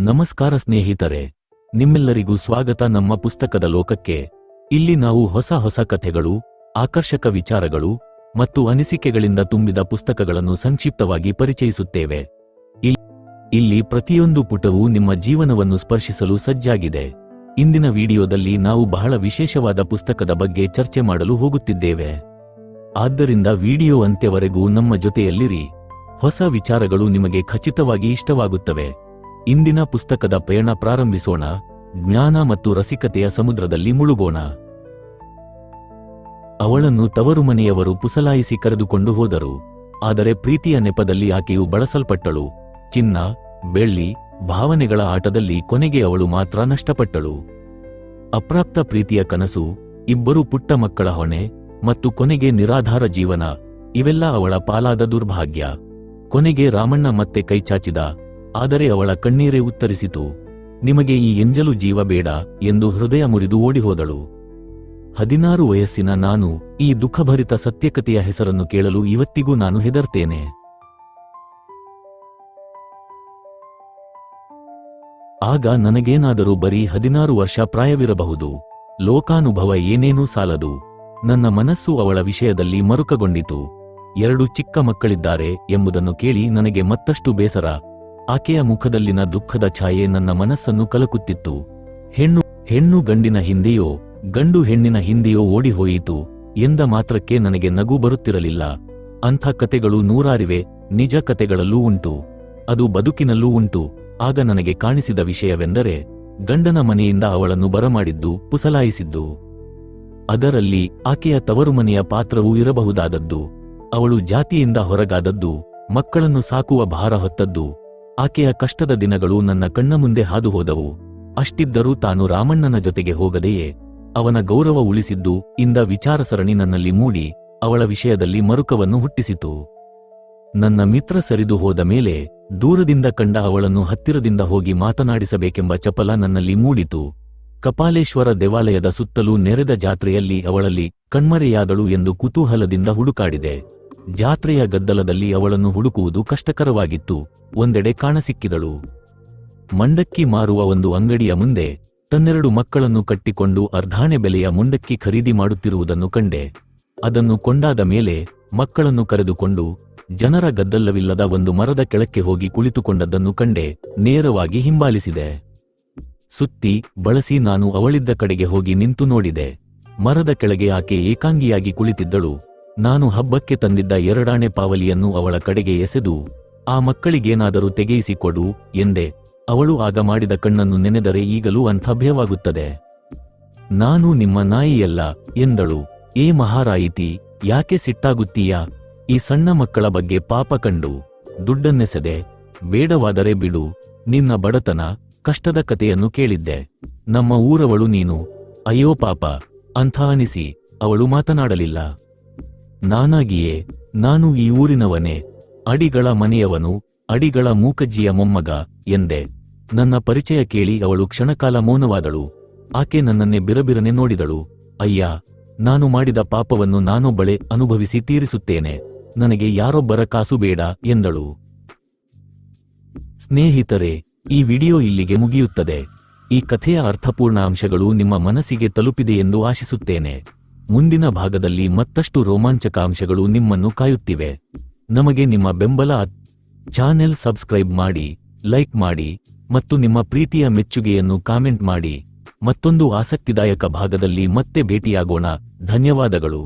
ನಮಸ್ಕಾರ ಸ್ನೇಹಿತರೆ, ನಿಮ್ಮೆಲ್ಲರಿಗೂ ಸ್ವಾಗತ ನಮ್ಮ ಪುಸ್ತಕದ ಲೋಕಕ್ಕೆ. ಇಲ್ಲಿ ನಾವು ಹೊಸ ಹೊಸ ಕಥೆಗಳು, ಆಕರ್ಷಕ ವಿಚಾರಗಳು ಮತ್ತು ಅನಿಸಿಕೆಗಳಿಂದ ತುಂಬಿದ ಪುಸ್ತಕಗಳನ್ನು ಸಂಕ್ಷಿಪ್ತವಾಗಿ ಪರಿಚಯಿಸುತ್ತೇವೆ. ಇಲ್- ಇಲ್ಲಿ ಪ್ರತಿಯೊಂದು ಪುಟವೂ ನಿಮ್ಮ ಜೀವನವನ್ನು ಸ್ಪರ್ಶಿಸಲು ಸಜ್ಜಾಗಿದೆ. ಇಂದಿನ ವಿಡಿಯೋದಲ್ಲಿ ನಾವು ಬಹಳ ವಿಶೇಷವಾದ ಪುಸ್ತಕದ ಬಗ್ಗೆ ಚರ್ಚೆ ಮಾಡಲು ಹೋಗುತ್ತಿದ್ದೇವೆ. ಆದ್ದರಿಂದ ವಿಡಿಯೋ ಅಂತ್ಯವರೆಗೂ ನಮ್ಮ ಜೊತೆಯಲ್ಲಿರಿ. ಹೊಸ ವಿಚಾರಗಳು ನಿಮಗೆ ಖಚಿತವಾಗಿ ಇಷ್ಟವಾಗುತ್ತವೆ. ಇಂದಿನ ಪುಸ್ತಕದ ಪಯಣ ಪ್ರಾರಂಭಿಸೋಣ. ಜ್ಞಾನ ಮತ್ತು ರಸಿಕತೆಯ ಸಮುದ್ರದಲ್ಲಿ ಮುಳುಗೋಣ. ಅವಳನ್ನು ತವರು ಮನೆಯವರು ಪುಸಲಾಯಿಸಿ ಕರೆದುಕೊಂಡು ಹೋದರು. ಆದರೆ ಪ್ರೀತಿಯ ನೆಪದಲ್ಲಿ ಆಕೆಯು ಬಳಸಲ್ಪಟ್ಟಳು. ಚಿನ್ನ, ಬೆಳ್ಳಿ, ಭಾವನೆಗಳ ಆಟದಲ್ಲಿ ಕೊನೆಗೆ ಅವಳು ಮಾತ್ರ ನಷ್ಟಪಟ್ಟಳು. ಅಪ್ರಾಪ್ತ ಪ್ರೀತಿಯ ಕನಸು, ಇಬ್ಬರು ಪುಟ್ಟ ಮಕ್ಕಳ ಹೊಣೆ ಮತ್ತು ಕೊನೆಗೆ ನಿರಾಧಾರ ಜೀವನ, ಇವೆಲ್ಲ ಅವಳ ಪಾಲಾದ ದುರ್ಭಾಗ್ಯ. ಕೊನೆಗೆ ರಾಮಣ್ಣ ಮತ್ತೆ ಕೈಚಾಚಿದ ಆದರೆ ಅವಳ ಕಣ್ಣೀರೇ ಉತ್ತರಿಸಿತು, ನಿಮಗೆ ಈ ಎಂಜಲು ಜೀವ ಬೇಡ ಎಂದು ಹೃದಯ ಮುರಿದು ಓಡಿಹೋದಳು. ಹದಿನಾರು ವಯಸ್ಸಿನ ನಾನು ಈ ದುಃಖಭರಿತ ಸತ್ಯಕತೆಯ ಹೆಸರನ್ನು ಕೇಳಲು ಇವತ್ತಿಗೂ ನಾನು ಹೆದರ್ತೇನೆ. ಆಗ ನನಗೇನಾದರೂ ಬರೀ ಹದಿನಾರು ವರ್ಷ ಪ್ರಾಯವಿರಬಹುದು. ಲೋಕಾನುಭವ ಏನೇನೂ ಸಾಲದು. ನನ್ನ ಮನಸ್ಸು ಅವಳ ವಿಷಯದಲ್ಲಿ ಮರುಕಗೊಂಡಿತು. ಎರಡು ಚಿಕ್ಕ ಮಕ್ಕಳಿದ್ದಾರೆ ಎಂಬುದನ್ನು ಕೇಳಿ ನನಗೆ ಮತ್ತಷ್ಟು ಬೇಸರ. ಆಕೆಯ ಮುಖದಲ್ಲಿನ ದುಃಖದ ಛಾಯೆ ನನ್ನ ಮನಸ್ಸನ್ನು ಕಲಕುತ್ತಿತ್ತು. ಹೆಣ್ಣು ಹೆಣ್ಣು ಗಂಡಿನ ಹಿಂದೆಯೋ, ಗಂಡು ಹೆಣ್ಣಿನ ಹಿಂದೆಯೋ ಓಡಿಹೋಯಿತು ಎಂದ ಮಾತ್ರಕ್ಕೆ ನನಗೆ ನಗು ಬರುತ್ತಿರಲಿಲ್ಲ. ಅಂಥ ಕತೆಗಳು ನೂರಾರಿವೆ, ನಿಜ ಕತೆಗಳಲ್ಲೂ ಉಂಟು. ಅದು ಬದುಕಿನಲ್ಲೂ ಉಂಟು. ಆಗ ನನಗೆ ಕಾಣಿಸಿದ ವಿಷಯವೆಂದರೆ, ಗಂಡನ ಮನೆಯಿಂದ ಅವಳನ್ನು ಬರಮಾಡಿದ್ದು, ಪುಸಲಾಯಿಸಿದ್ದು. ಅದರಲ್ಲಿ ಆಕೆಯ ತವರು ಮನೆಯ ಪಾತ್ರವೂ ಇರಬಹುದಾದದ್ದು. ಅವಳು ಜಾತಿಯಿಂದ ಹೊರಗಾದದ್ದು, ಮಕ್ಕಳನ್ನು ಸಾಕುವ ಭಾರ ಹೊತ್ತದ್ದು. ಆಕೆಯ ಕಷ್ಟದ ದಿನಗಳು ನನ್ನ ಕಣ್ಣ ಮುಂದೆ ಹಾದು ಹೋದವು ಅಷ್ಟಿದ್ದರೂ ತಾನು ರಾಮಣ್ಣನ ಜೊತೆಗೆ ಹೋಗದೆಯೇ? ಅವನ ಗೌರವ ಉಳಿಸಿದ್ದು, ಇಂದ ವಿಚಾರಸರಣಿ ನನ್ನಲ್ಲಿ ಮೂಡಿ, ಅವಳ ವಿಷಯದಲ್ಲಿ ಮರುಕವನ್ನು ಹುಟ್ಟಿಸಿತು. ನನ್ನ ಮಿತ್ರ ಸರಿದು ಹೋದ ಮೇಲೆ, ದೂರದಿಂದ ಕಂಡ ಅವಳನ್ನು ಹತ್ತಿರದಿಂದ ಹೋಗಿ ಮಾತನಾಡಿಸಬೇಕೆಂಬ ಚಪಲ ನನ್ನಲ್ಲಿ ಮೂಡಿತು. ಕಪಾಲೇಶ್ವರ ದೇವಾಲಯದ ಸುತ್ತಲೂ ನೆರೆದ ಜಾತ್ರೆಯಲ್ಲಿ ಅವಳಲ್ಲಿ ಕಣ್ಮರೆಯಾದಳು ಎಂದು ಕುತೂಹಲದಿಂದ ಹುಡುಕಾಡಿದೆ. ಜಾತ್ರೆಯ ಗದ್ದಲದಲ್ಲಿ ಅವಳನ್ನು ಹುಡುಕುವುದು ಕಷ್ಟಕರವಾಗಿತ್ತು. ಒಂದೆಡೆ ಕಾಣಸಿಕ್ಕಿದಳು ಮಂಡಕ್ಕಿ ಮಾರುವ ಒಂದು ಅಂಗಡಿಯ ಮುಂದೆ ತನ್ನೆರಡು ಮಕ್ಕಳನ್ನು ಕಟ್ಟಿಕೊಂಡು ಅರ್ಧಾಣೆ ಬೆಲೆಯ ಮುಂಡಕ್ಕಿ ಖರೀದಿ ಮಾಡುತ್ತಿರುವುದನ್ನು ಕಂಡೆ. ಅದನ್ನು ಕೊಂಡಾದ ಮೇಲೆ ಮಕ್ಕಳನ್ನು ಕರೆದುಕೊಂಡು ಜನರ ಗದ್ದಲವಿಲ್ಲದ ಒಂದು ಮರದ ಕೆಳಕ್ಕೆ ಹೋಗಿ ಕುಳಿತುಕೊಂಡದ್ದನ್ನು ಕಂಡೆ, ನೇರವಾಗಿ ಹಿಂಬಾಲಿಸಿದೆ. ಸುತ್ತಿ, ಬಳಸಿ ನಾನು ಅವಳಿದ್ದ ಕಡೆಗೆ ಹೋಗಿ ನಿಂತು ನೋಡಿದೆ. ಮರದ ಕೆಳಗೆ ಆಕೆ ಏಕಾಂಗಿಯಾಗಿ ಕುಳಿತಿದ್ದಳು. ನಾನು ಹಬ್ಬಕ್ಕೆ ತಂದಿದ್ದ ಎರಡಾಣೆ ಪಾವಲಿಯನ್ನು ಅವಳ ಕಡೆಗೆ ಎಸೆದು, ಆ ಮಕ್ಕಳಿಗೇನಾದರೂ ತೆಗೆಯಿಸಿಕೊಡು ಎಂದೆ. ಅವಳು ಆಗ ಮಾಡಿದ ಕಣ್ಣನ್ನು ನೆನೆದರೆ ಈಗಲೂ ಅಂಥಭ್ಯವಾಗುತ್ತದೆ ನಾನು ನಿಮ್ಮ ನಾಯಿಯಲ್ಲ ಎಂದಳು. ಏ ಮಹಾರಾಯಿತಿ, ಯಾಕೆ ಸಿಟ್ಟಾಗುತ್ತೀಯಾ? ಈ ಸಣ್ಣ ಮಕ್ಕಳ ಬಗ್ಗೆ ಪಾಪ ಕಂಡು ದುಡ್ಡನ್ನೆಸೆದೆ. ಬೇಡವಾದರೆ ಬಿಡು. ನಿನ್ನ ಬಡತನ, ಕಷ್ಟದ ಕತೆಯನ್ನು ಕೇಳಿದ್ದೆ. ನಮ್ಮ ಊರವಳು ನೀನು. ಅಯ್ಯೋ ಪಾಪ, ಅಂಥ ಅನಿಸಿ, ಅವಳು ಮಾತನಾಡಲಿಲ್ಲ. ನಾನಾಗಿಯೇ, ನಾನು ಈ ಊರಿನವನೇ, ಅಡಿಗಳ ಮನೆಯವನು, ಅಡಿಗಳ ಮೂಕಜ್ಜಿಯ ಮೊಮ್ಮಗ ಎಂದೆ. ನನ್ನ ಪರಿಚಯ ಕೇಳಿ ಅವಳು ಕ್ಷಣಕಾಲ ಮೌನವಾದಳು. ಆಕೆ ನನ್ನನ್ನೇ ಬಿರಬಿರನೆ ನೋಡಿದಳು. ಅಯ್ಯ, ನಾನು ಮಾಡಿದ ಪಾಪವನ್ನು ನಾನೊಬ್ಬಳೆ ಅನುಭವಿಸಿ ತೀರಿಸುತ್ತೇನೆ. ನನಗೆ ಯಾರೊಬ್ಬರ ಕಾಸು ಬೇಡ ಎಂದಳು. ಸ್ನೇಹಿತರೆ, ಈ ವಿಡಿಯೋ ಇಲ್ಲಿಗೆ ಮುಗಿಯುತ್ತದೆ. ಈ ಕಥೆಯ ಅರ್ಥಪೂರ್ಣ ಅಂಶಗಳು ನಿಮ್ಮ ಮನಸ್ಸಿಗೆ ತಲುಪಿದೆ ಎಂದು ಆಶಿಸುತ್ತೇನೆ. ಮುಂದಿನ ಭಾಗದಲ್ಲಿ ಮತ್ತಷ್ಟು ರೋಮಾಂಚಕಾಂಶಗಳು ನಿಮ್ಮನ್ನು ಕಾಯುತ್ತಿವೆ. ನಮಗೆ ನಿಮ್ಮ ಬೆಂಬಲ ಚಾನೆಲ್ ಸಬ್ಸ್ಕ್ರೈಬ್ ಮಾಡಿ, ಲೈಕ್ ಮಾಡಿ, ಮತ್ತು ನಿಮ್ಮ ಪ್ರೀತಿಯ ಮೆಚ್ಚುಗೆಯನ್ನು ಕಾಮೆಂಟ್ ಮಾಡಿ. ಮತ್ತೊಂದು ಆಸಕ್ತಿದಾಯಕ ಭಾಗದಲ್ಲಿ ಮತ್ತೆ ಭೇಟಿಯಾಗೋಣ. ಧನ್ಯವಾದಗಳು.